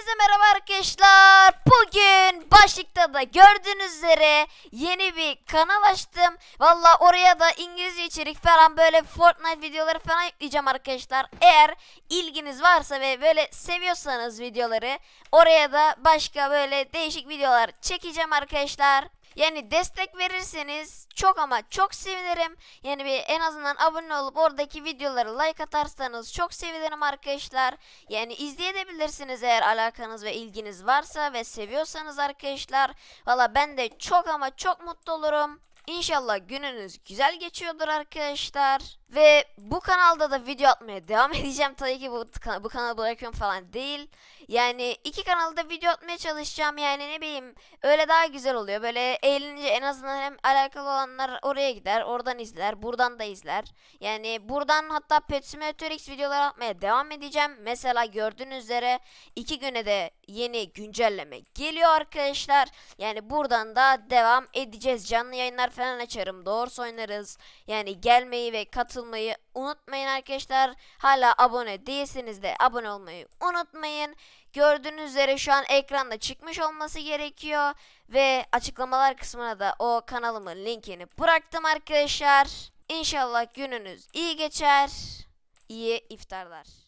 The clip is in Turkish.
Hepinize merhaba arkadaşlar. Bugün başlıkta da gördüğünüz üzere yeni bir kanal açtım. Valla oraya da İngilizce içerik falan böyle Fortnite videoları falan yükleyeceğim arkadaşlar. Eğer ilginiz varsa ve böyle seviyorsanız videoları oraya da başka böyle değişik videolar çekeceğim arkadaşlar. Yani destek verirseniz çok ama çok sevinirim. Yani bir en azından abone olup oradaki videoları like atarsanız çok sevinirim arkadaşlar. Yani izleyebilirsiniz eğer alakanız ve ilginiz varsa ve seviyorsanız arkadaşlar. Valla ben de çok ama çok mutlu olurum. İnşallah gününüz güzel geçiyordur arkadaşlar. Ve bu kanalda da video atmaya devam edeceğim. Tabii ki bu, bu kanalı bırakıyorum falan değil. Yani iki kanalda video atmaya çalışacağım. Yani ne bileyim öyle daha güzel oluyor. Böyle eğlenince en azından hem alakalı olanlar oraya gider. Oradan izler. Buradan da izler. Yani buradan hatta Pet Simulator X videolar atmaya devam edeceğim. Mesela gördüğünüz üzere iki güne de yeni güncelleme geliyor arkadaşlar. Yani buradan da devam edeceğiz. Canlı yayınlar falan açarım. Doğrusu oynarız. Yani gelmeyi ve katılmayı unutmayın arkadaşlar. Hala abone değilseniz de abone olmayı unutmayın. Gördüğünüz üzere şu an ekranda çıkmış olması gerekiyor. Ve açıklamalar kısmına da o kanalımın linkini bıraktım arkadaşlar. İnşallah gününüz iyi geçer. İyi iftarlar.